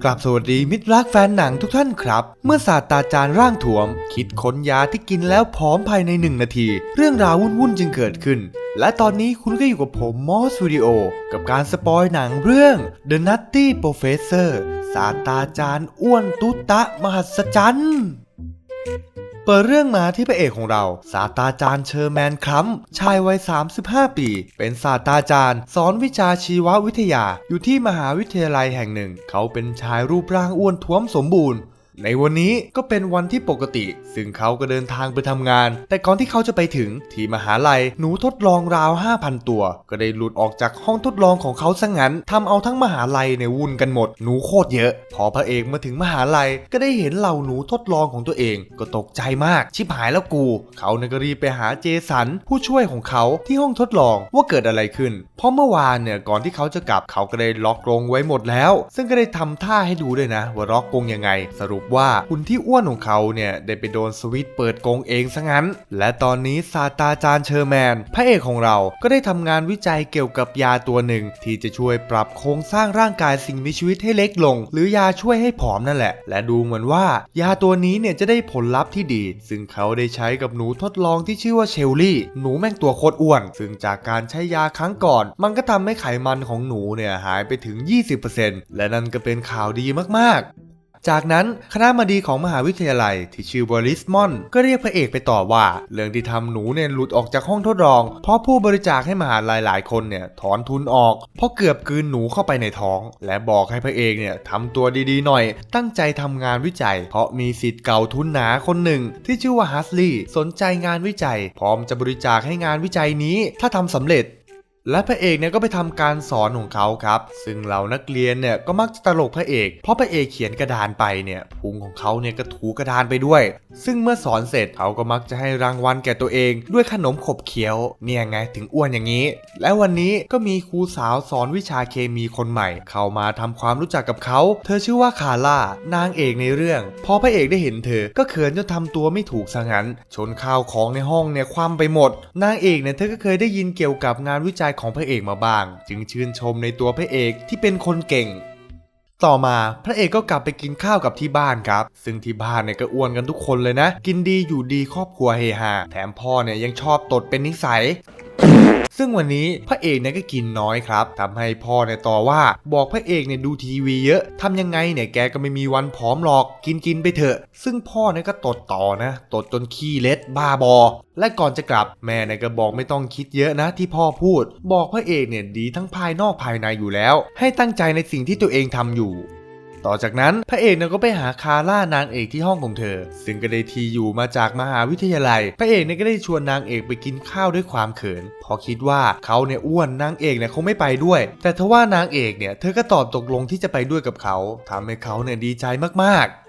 กลับสวัสดีมิตรรักแฟนหนังทุกท่านครับ เมื่อศาสตราจารย์ร่างถ่วม คิดค้นยาที่กินแล้วผอมภายในหนึ่งนาที เรื่องราววุ่นๆจึงเกิดขึ้น และตอนนี้คุณก็อยู่กับผมมอสวิดีโอ กับการสปอยหนังเรื่อง The Nutty Professor ศาสตราจารย์อ้วนตุตะมหัศจรรย์ เปิดเรื่องมาที่พระเอกของเรา ศาสตราจารย์เชอร์แมนครัมชายวัย 35 ปี เป็นศาสตราจารย์ สอนวิชาชีววิทยา อยู่ที่มหาวิทยาลัยแห่งหนึ่ง เขาเป็นชายรูปร่างอ้วนท้วมสมบูรณ์ ในวันนี้ก็เป็นวันที่ปกติ ซึ่งเขาก็เดินทางไปทำงาน แต่ก่อนที่เขาจะไปถึงที่มหาลัยหนูทดลองราว 5,000 ตัว ก็ได้หลุดออกจากห้องทดลองของเขาซะงั้นทำเอาทั้งมหาลัยในวุ่นกันหมดหนูโคตรเยอะ พอพระเอกมาถึงมหาลัยก็ได้เห็นเหล่าหนูทดลองของตัวเอง ก็ตกใจมาก ชิบหายแล้วกู เขาเนี่ยก็รีบไปหาเจสันผู้ช่วยของเขาที่ห้องทดลองว่าเกิดอะไรขึ้น เพราะเมื่อวานเนี่ยก่อนที่เขาจะกลับเขาก็ได้ล็อกกรงไว้หมดแล้ว ซึ่งก็ได้ทำท่าให้ดูด้วยนะ ว่าล็อกกรงยังไงสรุปว่าคุณที่อ้วนของเขาเนี่ยได้ไปโดนสวิตเปิดกงเองซะงั้น และตอนนี้ศาสตราจารย์เชอร์แมน พระเอกของเราก็ได้ทำงานวิจัยเกี่ยวกับยาตัวหนึ่ง ที่จะช่วยปรับโครงสร้างร่างกายสิ่งมีชีวิตให้เล็กลง หรือยาช่วยให้ผอมนั่นแหละ และดูเหมือนว่ายาตัวนี้เนี่ยจะได้ผลลัพธ์ที่ดี ซึ่งเขาได้ใช้กับหนูทดลองที่ชื่อว่าเชลลี่ หนูแม่งตัวโคตรอ้วน ซึ่งจากการใช้ยาครั้งก่อน มันก็ทำให้ไขมันของหนูเนี่ยหายไปถึง 20%และนั่นก็เป็นข่าวดีมากๆ จากนั้นคณะบดีของมหาวิทยาลัยที่ชื่อบริสมอน ก็เรียกพระเอกไปต่อว่า เรื่องที่ทำหนูเนี่ยหลุดออกจากห้องทดลอง เพราะผู้บริจาคให้มหาลัยหลายคนเนี่ยถอนทุนออก เพราะเกือบกืนหนูเข้าไปในท้อง และบอกให้พระเอกเนี่ยทำตัวดีๆหน่อย ตั้งใจทำงานวิจัย เพราะมีสิทธิ์เก่าทุนหนาคนหนึ่ง ที่ชื่อว่าฮัสลีย์สนใจงานวิจัย พร้อมจะบริจาคให้งานวิจัยนี้ ถ้าทำสำเร็จ และพระเอกเนี่ยก็ไปทำการสอนของเขาครับ ซึ่งเหล่านักเรียนเนี่ยก็มักจะตลกพระเอก เพราะพระเอกเขียนกระดานไปเนี่ยพุงของเขาเนี่ยก็ถูกระดานไปด้วย ซึ่งเมื่อสอนเสร็จเขาก็มักจะให้รางวัลแก่ตัวเอง ด้วยขนมขบเคี้ยว เนี่ยไงถึงอ้วนอย่างนี้ และวันนี้ก็มีครูสาวสอนวิชาเคมีคนใหม่ เข้ามาทำความรู้จักกับเขา เธอชื่อว่าคาร่านางเอกในเรื่อง พอพระเอกได้เห็นเธอ ก็เขินจนทำตัวไม่ถูกซะงั้น ชนข้าวของในห้องเนี่ยคว่ำไปหมด นางเอกเนี่ยเธอก็เคยได้ยินเกี่ยวกับงานวิจัยของพระเอกมาบ้าง จึงชื่นชมในตัวพระเอกที่เป็นคนเก่ง ต่อมาพระเอกก็กลับไปกินข้าวกับที่บ้านครับ ซึ่งที่บ้านเนี่ยก็อ้วนกันทุกคนเลยนะ กินดีอยู่ดีครอบครัวเฮฮาแถมพ่อเนี่ยยังชอบตดเป็นนิสัย ซึ่งวันนี้พระเอกเนี่ยก็กินน้อยครับทำให้พ่อเนี่ยต่อว่าบอกพระเอกเนี่ยดูทีวีเยอะทำยังไงเนี่ยแกก็ไม่มีวันผอมหรอกกินกินไปเถอะ ซึ่งพ่อเนี่ยก็ตดต่อนะตดจนขี้เล็ดบ้าบอ และก่อนจะกลับแม่เนี่ยก็บอกไม่ต้องคิดเยอะนะที่พ่อพูด บอกพระเอกเนี่ยดีทั้งภายนอกภายในอยู่แล้ว ให้ตั้งใจในสิ่งที่ตัวเองทำอยู่ ต่อจากนั้นพระเอกเนี่ยก็ไปหาคาร่านางเอกที่ห้องของเธอ ซึ่งก็ได้ทีอยู่มาจากมหาวิทยาลัย พระเอกเนี่ยก็ได้ชวนนางเอกไปกินข้าวด้วยความเขินเพอคิดว่าเขาเนี่ยอ้วนนางเอกเนี่ยคงไม่ไปด้วย แต่ทว่านางเอกเนี่ยเธอก็ตอบตกลงที่จะไปด้วยกับเขาทำให้เขาเนี่ยดีใจมากๆ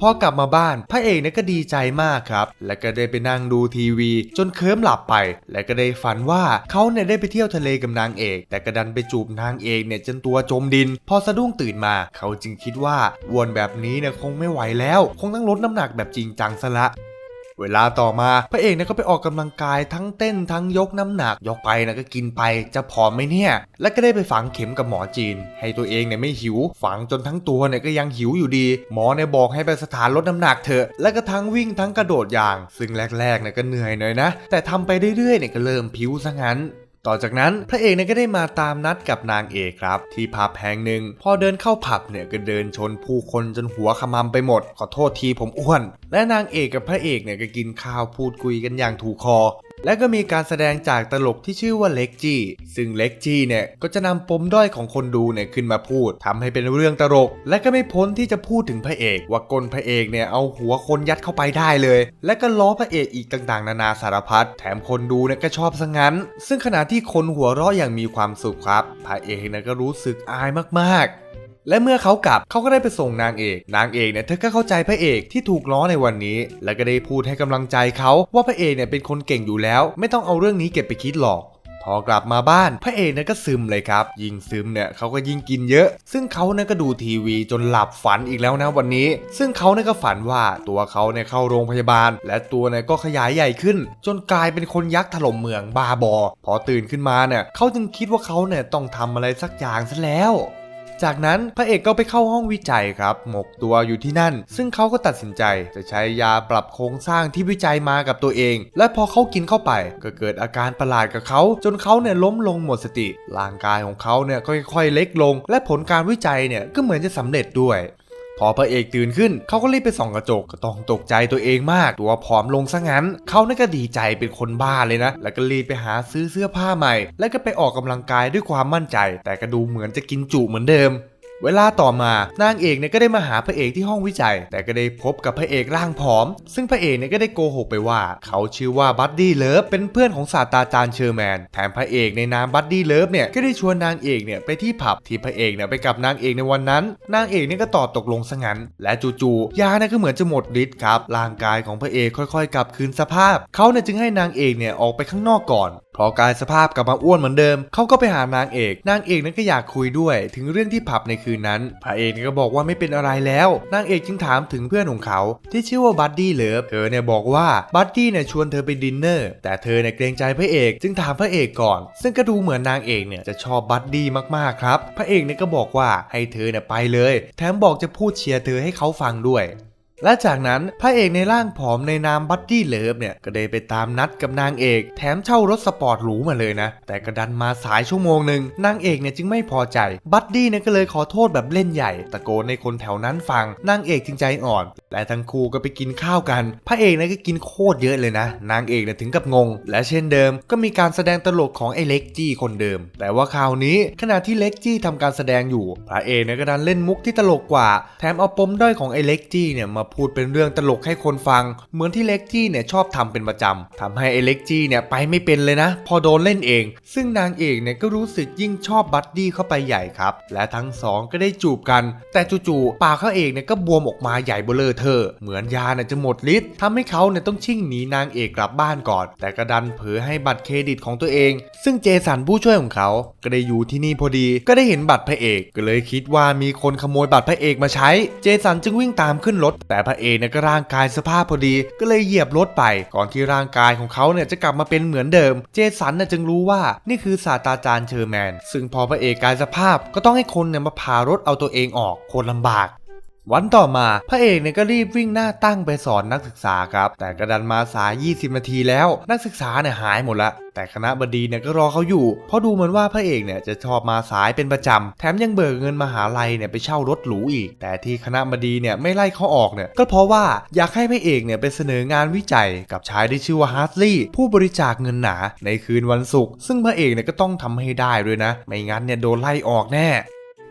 พอกลับมาบ้านพระเอกเนี่ยก็ดีใจมากครับ และก็ได้ไปนั่งดูทีวี จนเคลิ้มหลับไป และก็ได้ฝันว่าเขาเนี่ยได้ไปเที่ยวทะเลกับนางเอก แต่กระดันไปจูบนางเอกเนี่ยจนตัวจมดิน พอสะดุ้งตื่นมา เขาจึงคิดว่าวนแบบนี้เนี่ยคงไม่ไหวแล้ว คงต้องลดน้ำหนักแบบจริงจังซะละ เวลาต่อมาพระเอกเนี่ยก็ไปออกกำลังกายทั้งเต้นทั้งยกน้ำหนัก ยกไปนะก็กินไปจะผอมไหมเนี่ย และก็ได้ไปฝังเข็มกับหมอจีน ให้ตัวเองเนี่ยไม่หิว ฝังจนทั้งตัวเนี่ยก็ยังหิวอยู่ดี หมอเนี่ยบอกให้ไปสถานลดน้ำหนักเถอะ และก็ทั้งวิ่งทั้งกระโดดอย่าง ซึ่งแรกๆเนี่ยก็เหนื่อยหน่อยนะ แต่ทำไปเรื่อยๆเนี่ยก็เริ่มผิวซะงั้น ต่อจากนั้นพระเอกเนี่ยก็ได้มาตามนัดกับนางเอกครับ ที่ผับแห่งหนึ่งพอเดินเข้าผับเนี่ยก็เดินชนผู้คนจนหัวขมำไปหมด ขอโทษทีผมอ้วน และนางเอกกับพระเอกเนี่ยก็กินข้าวพูดคุยกันอย่างถูกคอ และก็มีการแสดงจากตลกที่ชื่อว่าเล็กจี้ ซึ่งเล็กจี้เนี่ยก็จะนำปมด้อยของคนดูเนี่ยขึ้นมาพูดทำให้เป็นเรื่องตลก และก็ไม่พ้นที่จะพูดถึงพระเอก ว่ากลพระเอกเนี่ยเอาหัวคนยัดเข้าไปได้เลย และก็ล้อพระเอกอีกต่างๆ นานาสารพัดแถมคนดูเนี่ยก็ชอบซะงั้น ซึ่งขณะที่คนหัวเราะอย่างมีความสุขครับ พระเอกเนี่ยก็รู้สึกอายมากๆ และเมื่อเขากลับเขาก็ได้ไปส่งนางเอก นางเอกเนี่ยเธอก็เข้าใจพระเอกที่ถูกล้อในวันนี้ และก็ได้พูดให้กำลังใจเขาว่าพระเอกเนี่ยเป็นคนเก่งอยู่แล้ว ไม่ต้องเอาเรื่องนี้เก็บไปคิดหรอกพอกลับมาบ้านพระเอกเนี่ยก็ซึมเลยครับ ยิ่งซึมเนี่ยเขาก็ยิ่งกินเยอะ ซึ่งเขาเนี่ยก็ดูทีวีจนหลับฝันอีกแล้วนะวันนี้ ซึ่งเขาเนี่ยก็ฝันว่าตัวเขาเนี่ยเข้าโรงพยาบาล และตัวเนี่ยก็ขยายใหญ่ขึ้น จนกลายเป็นคนยักษ์ถล่มเมืองบาบอ พอตื่นขึ้นมาเนี่ยเขาจึงคิดว่าเขาเนี่ยต้องทำอะไรสักอย่างซะแล้ว จากนั้นพระเอกก็ไปเข้าห้องวิจัยครับ หมกตัวอยู่ที่นั่น ซึ่งเขาก็ตัดสินใจจะใช้ยาปรับโครงสร้างที่วิจัยมากับตัวเอง และพอเขากินเข้าไป ก็เกิดอาการประหลาดกับเขา จนเขาเนี่ยล้มลงหมดสติ ร่างกายของเขาเนี่ยก็ค่อยๆเล็กลง และผลการวิจัยเนี่ยก็เหมือนจะสำเร็จด้วย พอพระเอกตื่นขึ้นเขาก็รีบไปส่องกระจกก็ต้องตกใจตัวเองมาก ตัวผอมลงซะงั้นเขานี่ก็ดีใจเป็นคนบ้าเลยนะ แล้วก็รีบไปหาซื้อเสื้อผ้าใหม่ แล้วก็ไปออกกำลังกายด้วยความมั่นใจ แต่ก็ดูเหมือนจะกินจุเหมือนเดิม เวลาต่อมานางเอกเนี่ยก็ได้มาหาพระเอกที่ห้องวิจัย แต่ก็ได้พบกับพระเอกร่างผอม ซึ่งพระเอกเนี่ยก็ได้โกหกไปว่า เขาชื่อว่าบัดดี้เลิฟเป็นเพื่อนของศาสตราจารย์เชอร์แมน แถมพระเอกในนามบัดดี้เลิฟเนี่ยก็ได้ชวนนางเอกเนี่ยไปที่ผับที่พระเอกเนี่ยไปกับนางเอกในวันนั้น นางเอกเนี่ยก็ตอบตกลงซะงั้น และจู่ๆยาเนี่ยก็เหมือนจะหมดฤทธิ์ครับร่างกายของพระเอกค่อยๆกลับคืนสภาพ เขาเนี่ยจึงให้นางเอกเนี่ยออกไปข้างนอกก่อนพอกายสภาพกลับมาอ้วนเหมือนเดิมเขาก็ไปหานางเอก นางเอกนั้นก็อยากคุยด้วย ถึงเรื่องที่ผับในคืนนั้น พระเอกก็บอกว่าไม่เป็นอะไรแล้ว นางเอกจึงถามถึงเพื่อนของเขา ที่ชื่อว่าบัดดี้เลิฟเธอเนี่ยบอกว่าบัดดี้เนี่ยชวนเธอไปดินเนอร์แต่เธอเนี่ยเกรงใจพระเอกจึงถามพระเอกก่อน ซึ่งก็ดูเหมือนนางเอกเนี่ยจะชอบบัดดี้มากๆครับ พระเอกเนี่ยก็บอกว่าให้เธอเนี่ยไปเลย แถมบอกจะพูดเชียร์เธอให้เขาฟังด้วย และจากนั้นพระเอกในร่างผอมในนามบัดดี้เลิฟเนี่ยก็ได้ไปตามนัดกับนางเอก แถมเช่ารถสปอร์ตหรูมาเลยนะ แต่ก็ดันมาสายชั่วโมงหนึ่งนางเอกเนี่ยจึงไม่พอใจ บัดดี้เนี่ยก็เลยขอโทษแบบเล่นใหญ่ ตะโกนในคนแถวนั้นฟังนางเอกจึงใจอ่อน และทั้งคู่ก็ไปกินข้าวกัน พระเอกเนี่ยก็กินโคตรเยอะเลยนะ นางเอกเนี่ยถึงกับงง และเช่นเดิม ก็มีการแสดงตลกของไอ้เล็กจี้คนเดิม แต่ว่าคราวนี้ขณะที่เล็กจี้ทำการแสดงอยู่ พระเอกเนี่ยก็ดันเล่นมุกที่ตลกกว่า แถมเอาปมด้อยของไอ้เล็กจี้เนี่ยมาพูดเป็นเรื่องตลกให้คนฟัง เหมือนที่เล็กจี้เนี่ยชอบทำเป็นประจำทำให้ไอ้เล็กจี้เนี่ยไปไม่เป็นเลยนะ พอโดนเล่นเอง ซึ่งนางเอกเนี่ยก็รู้สึกยิ่งชอบบัดดี้เข้าไปใหญ่ครับ และทั้งสองก็ได้จูบกัน แต่จู่ๆปากเขาเอกเนี่ยก็บวมออกมาใหญ่เบลอเธอ เหมือนยาเนี่ยจะหมดฤทธิ์ทำให้เขาเนี่ยต้องชิ่งหนีนางเอกกลับบ้านก่อน แต่กระดันเผลอให้บัตรเครดิตของตัวเอง ซึ่งเจสันผู้ช่วยของเขาก็ได้อยู่ที่นี่พอดี ก็ได้เห็นบัตรพระเอก ก็เลยคิดว่ามีคนขโมยบัตรพระเอกมาใช้ เจสันจึงวิ่งตามขึ้นรถแแต่พระเอกเนี่ยก็ร่างกายสภาพพอดี ก็เลยเหยียบรถไป ก่อนที่ร่างกายของเขาเนี่ยจะกลับมาเป็นเหมือนเดิม เจสันเนี่ยจึงรู้ว่านี่คือศาสตราจารย์เชอร์แมน ซึ่งพอพระเอกกายสภาพก็ต้องให้คนเนี่ยมาพารถเอาตัวเองออกโคตรลำบาก วันต่อมาพระเอกเนี่ยก็รีบวิ่งหน้าตั้งไปสอนนักศึกษาครับ แต่กระดันมาสาย 20 นาทีแล้ว นักศึกษาเนี่ยหายหมดละ แต่คณะบดีเนี่ยก็รอเขาอยู่ เพราะดูเหมือนว่าพระเอกเนี่ยจะชอบมาสายเป็นประจำ แถมยังเบิกเงินมหาลัยเนี่ยไปเช่ารถหรูอีก แต่ที่คณะบดีเนี่ยไม่ไล่เขาออกเนี่ยก็เพราะว่าอยากให้พระเอกเนี่ยไปเสนองานวิจัยกับชายที่ชื่อว่าฮาร์สลีย์ผู้บริจาคเงินหนาในคืนวันศุกร์ซึ่งพระเอกเนี่ยก็ต้องทำให้ได้ด้วยนะ ไม่งั้นเนี่ยโดนไล่ออกแน่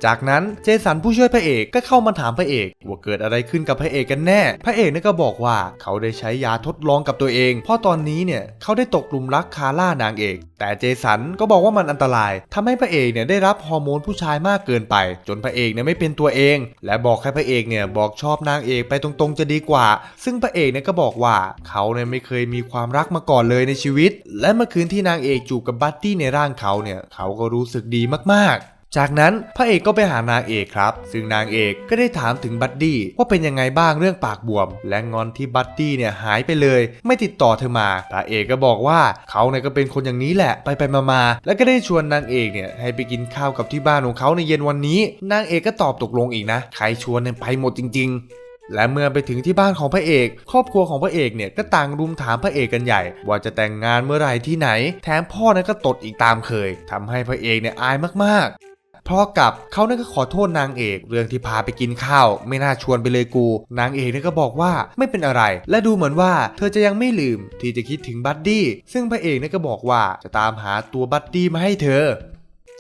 จากนั้นเจสันผู้ช่วยพระเอกก็เข้ามาถามพระเอก ว่าเกิดอะไรขึ้นกับพระเอกกันแน่ พระเอกนี่ก็บอกว่าเขาได้ใช้ยาทดลองกับตัวเอง เพราะตอนนี้เนี่ยเขาได้ตกหลุมรักคาร่านางเอก แต่เจสันก็บอกว่ามันอันตรายทำให้พระเอกเนี่ยได้รับฮอร์โมนผู้ชายมากเกินไป จนพระเอกเนี่ยไม่เป็นตัวเอง และบอกให้พระเอกเนี่ยบอกชอบนางเอกไปตรงๆจะดีกว่า ซึ่งพระเอกเนี่ยก็บอกว่าเขาเนี่ยไม่เคยมีความรักมาก่อนเลยในชีวิต และเมื่อคืนที่นางเอกจูบกับบัตตี้ในร่างเขาเนี่ยเขาก็รู้สึกดีมากๆ จากนั้นพระเอกก็ไปหานางเอกครับ ซึ่งนางเอกก็ได้ถามถึงบัดดี้ว่าเป็นยังไงบ้างเรื่องปากบวม และงอนที่บัดดี้เนี่ยหายไปเลย ไม่ติดต่อเธอมาพระเอกก็บอกว่าเขาเนี่ยก็เป็นคนอย่างนี้แหละไปไปมามาๆแล้วก็ได้ชวนนางเอกเนี่ยให้ไปกินข้าวกับที่บ้านของเขาในเย็นวันนี้ นางเอกก็ตอบตกลงอีกนะใครชวนเนี่ยไปหมดจริง ๆและเมื่อไปถึงที่บ้านของพระเอก ครอบครัวของพระเอกเนี่ยก็ต่างรุมถามพระเอกกันใหญ่ ว่าจะแต่งงานเมื่อไหร่ที่ไหน แถมพ่อนั้นก็ตดอีกตามเคยทำให้พระเอกเนี่ยอายมากๆ พอกลับเขาเนี่ยก็ขอโทษนางเอกเรื่องที่พาไปกินข้าว ไม่น่าชวนไปเลยกู นางเอกเนี่ยก็บอกว่าไม่เป็นอะไร และดูเหมือนว่าเธอจะยังไม่ลืมที่จะคิดถึงบัดดี้ซึ่งพระเอกเนี่ยก็บอกว่าจะตามหาตัวบัดดี้มาให้เธอ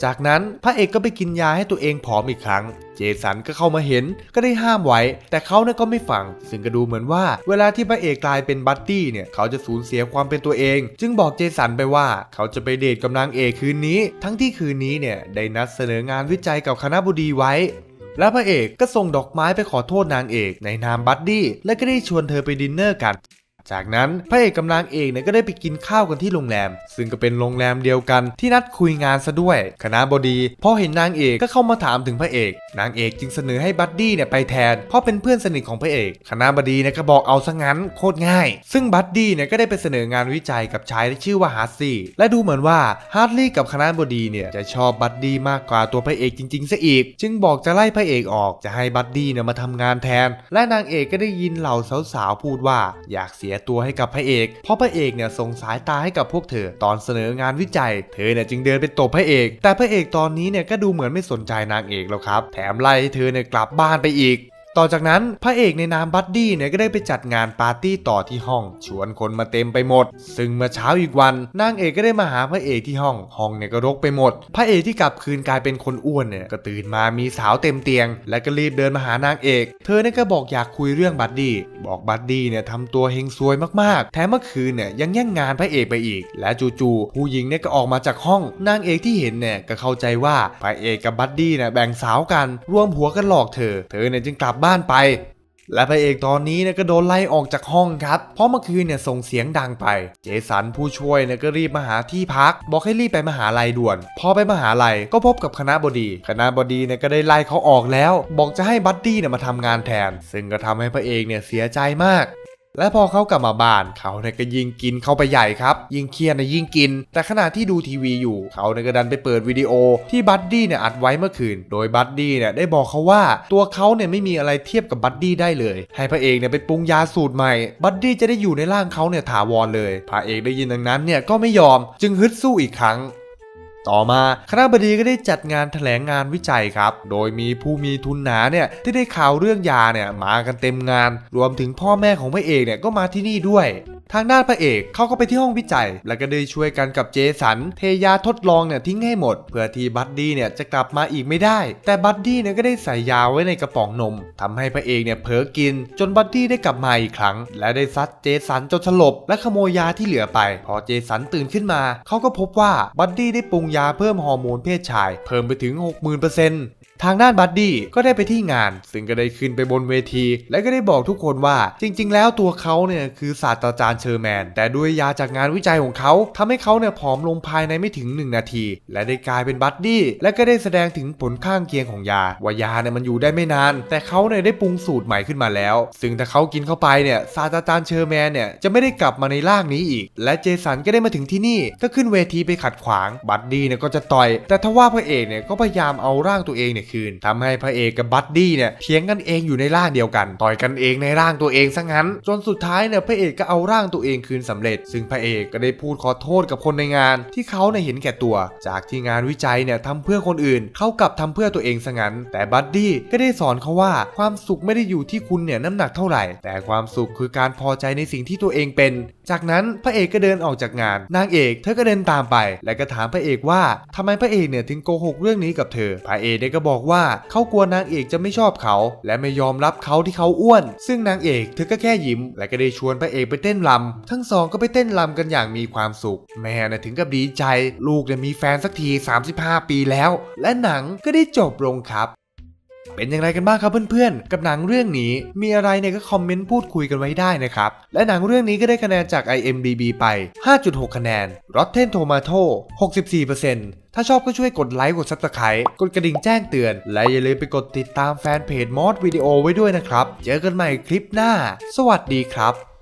จากนั้นพระเอกก็ไปกินยาให้ตัวเองผอมอีกครั้ง เจสันก็เข้ามาเห็นก็ได้ห้ามไว้ แต่เขาเนี่ยก็ไม่ฟัง ซึ่งก็ดูเหมือนว่า เวลาที่พระเอกกลายเป็นบัดดี้เนี่ยเขาจะสูญเสียความเป็นตัวเอง จึงบอกเจสันไปว่าเขาจะไปเดทกับนางเอกคืนนี้ ทั้งที่คืนนี้เนี่ยได้นัดเสนองานวิจัยกับคณะบดีไว้และพระเอกก็ส่งดอกไม้ไปขอโทษนางเอกในนามบัดดี้และก็ได้ชวนเธอไปดินเนอร์กัน จากนั้นพระเอกกับนางเอกเนี่ยก็ได้ไปกินข้าวกันที่โรงแรม ซึ่งก็เป็นโรงแรมเดียวกันที่นัดคุยงานซะด้วย คณะบดีพอเห็นนางเอกก็เข้ามาถามถึงพระเอก นางเอกจึงเสนอให้บัดดี้เนี่ยไปแทน เพราะเป็นเพื่อนสนิทของพระเอก คณะบดีเนี่ยก็บอกเอาซะงั้นโคตรง่าย ซึ่งบัดดี้เนี่ยก็ได้ไปเสนองานวิจัยกับชายที่ชื่อว่าฮาร์ดซี่และดูเหมือนว่าฮาร์ดลี่กับคณะบดีเนี่ยจะชอบบัดดี้มากกว่าตัวพระเอกจริงๆซะอีก จึงบอกจะไล่พระเอกออกจะให้บัดดี้เนี่ยมาทำงานแทน และนางเอกก็ได้ยินเหล่าสาวๆพูดว่าอยากเสียตัวให้กับพระเอก เพราะพระเอกเนี่ยส่งสายตาให้กับพวกเธอ ตอนเสนองานวิจัย เธอเนี่ยจึงเดินไปตบพระเอก แต่พระเอกตอนนี้เนี่ยก็ดูเหมือนไม่สนใจนางเอกแล้วครับ แถมไล่ให้เธอเนี่ยกลับบ้านไปอีก ต่อจากนั้นพระเอกในนามบัดดี้เนี่ยก็ได้ไปจัดงานปาร์ตี้ต่อที่ห้อง ชวนคนมาเต็มไปหมด ซึ่งเมื่อเช้าอีกวันนางเอกก็ได้มาหาพระเอกที่ห้อง ห้องเนี่ยก็รกไปหมด พระเอกที่กลับคืนกลายเป็นคนอ้วนเนี่ยก็ตื่นมามีสาวเต็มเตียง และก็รีบเดินมาหานางเอก เธอเนี่ยก็บอกอยากคุยเรื่องบัดดี้บอกบัดดี้เนี่ยทำตัวเฮงซวยมากๆ แถมเมื่อคืนเนี่ยยังแย่งงานพระเอกไปอีก และจู่ๆผู้หญิงเนี่ยก็ออกมาจากห้องนางเอกที่เห็นเนี่ยก็เข้าใจว่าพระเอกกับบัดดี้เนี่ยแบ่งสาวกันรวมหัวกันหลอกเธอ เธอเนี่ยจึงกลับบ้านไป และพระเอกตอนนี้เนี่ยก็โดนไล่ออกจากห้องครับ เพราะเมื่อคืนเนี่ยส่งเสียงดังไป เจสันผู้ช่วยเนี่ยก็รีบมาหาที่พัก บอกให้รีบไปมหาลัยด่วน พอไปมหาลัยก็พบกับคณะบดี คณะบดีเนี่ยก็ได้ไล่เขาออกแล้ว บอกจะให้บัดดี้เนี่ยมาทำงานแทน ซึ่งก็ทำให้พระเอกเนี่ยเสียใจมาก และพอเขากลับมาบ้านเขาเนี่ยก็ยิ่งกินเข้าไปใหญ่ครับ ยิ่งเครียดเนี่ยยิ่งกิน แต่ขณะที่ดูทีวีอยู่ เขาเนี่ยก็ดันไปเปิดวิดีโอที่บัดดี้เนี่ยอัดไว้เมื่อคืน โดยบัดดี้เนี่ยได้บอกเขาว่าตัวเขาเนี่ยไม่มีอะไรเทียบกับบัดดี้ได้เลย ให้พระเอกเนี่ยไปปรุงยาสูตรใหม่ บัดดี้จะได้อยู่ในร่างเขาเนี่ยถาวรเลย พระเอกได้ยินดังนั้นเนี่ยก็ไม่ยอม จึงฮึดสู้อีกครั้ง ต่อมาคณะบดีก็ได้จัดงานแถลงงานวิจัยครับ โดยมีผู้มีทุนหนาเนี่ยที่ได้ข่าวเรื่องยาเนี่ยมากันเต็มงาน รวมถึงพ่อแม่ของพระเอกเนี่ยก็มาที่นี่ด้วย ทางด้านพระเอกเขาก็ไปที่ห้องวิจัย แล้วก็ได้ช่วยกันกับเจสันเทยาทดลองเนี่ยทิ้งให้หมด เพื่อที่บัดดี้เนี่ยจะกลับมาอีกไม่ได้ แต่บัดดี้เนี่ยก็ได้ใส่ยาไว้ในกระป๋องนมทำให้พระเอกเนี่ยเผลอกิน จนบัดดี้ได้กลับมาอีกครั้ง และได้ซัดเจสันจนสลบ และขโมยยาที่เหลือไป พอเจสันตื่นขึ้นมาเขาก็พบว่าบัดดี้ได้ปรุงยาเพิ่มฮอร์โมนเพศชาย เพิ่มไปถึง 60,000% ทางด้านบัดดี้ก็ได้ไปที่งาน ซึ่งก็ได้ขึ้นไปบนเวที และก็ได้บอกทุกคนว่าจริง ๆ แล้วตัวเขาเนี่ยคือศาสตราจารย์เชอร์แมน แต่ด้วยยาจากงานวิจัยของเขาทำให้เขาเนี่ยผอมลงภายในไม่ถึง 1 นาที และได้กลายเป็นบัดดี้และก็ได้แสดงถึงผลข้างเคียงของยา ว่ายาเนี่ยมันอยู่ได้ไม่นาน แต่เขาเนี่ยได้ปรุงสูตรใหม่ขึ้นมาแล้ว ซึ่งถ้าเขากินเข้าไปเนี่ยศาสตราจารย์เชอร์แมนเนี่ยจะไม่ได้กลับมาในร่างนี้อีก และเจสันก็ได้มาถึงที่นี่ก็ขึ้นเวทีไปขัดขวางบัดดี้เนี่ยก็จะต่อย แต่ทว่าพระเอกเนี่ยก็พยายามเอาร่างตัวเองเนี่ยคืนทำให้พระเอกกับบัดดี้เนี่ยเถียงกันเองอยู่ในร่างเดียวกัน ต่อยกันเองในร่างตัวเองซะงั้น จนสุดท้ายเนี่ยพระเอกก็เอาร่างตัวเองคืนสำเร็จ ซึ่งพระเอกก็ได้พูดขอโทษกับคนในงาน ที่เขาเนี่ยเห็นแก่ตัว จากที่งานวิจัยเนี่ยทำเพื่อคนอื่น เขากลับทำเพื่อตัวเองซะงั้น แต่บัดดี้ก็ได้สอนเขาว่าความสุขไม่ได้อยู่ที่คุณเนี่ยน้ำหนักเท่าไหร่ แต่ความสุขคือการพอใจในสิ่งที่ตัวเองเป็น จากนั้นพระเอกก็เดินออกจากงาน นางเอกเธอก็เดินตามไป และก็ถามพระเอกว่าทำไมพระเอกเนี่ยถึงโกหกเรื่องนี้กับเธอ พระเอกเนี่ยก็บอกอกว่าเขากลัวนางเอกจะไม่ชอบเขา และไม่ยอมรับเขาที่เขาอ้วน ซึ่งนางเอกเธอก็แค่ยิ้ม และก็ได้ชวนพระเอกไปเต้นรำทั้งสองก็ไปเต้นรำกันอย่างมีความสุข แม่น่ะถึงกับดีใจ ลูกจะมีแฟนสักที 35 ปีแล้ว และหนังก็ได้จบลงครับ เป็นอย่างไรกันบ้างครับเพื่อนๆ กับหนังเรื่องนี้มีอะไรเนี่ยก็คอมเมนต์พูดคุยกันไว้ได้นะครับ และหนังเรื่องนี้ก็ได้คะแนนจาก IMDB ไป 5.6 คะแนน Rotten Tomato 64%ถ้าชอบก็ช่วยกดไลค์กด Subscribe กดกระดิ่งแจ้งเตือน และอย่าลืมไปกดติดตามแฟนเพจมอสวิดีโอไว้ด้วยนะครับ เจอกันใหม่คลิปหน้า สวัสดีครับ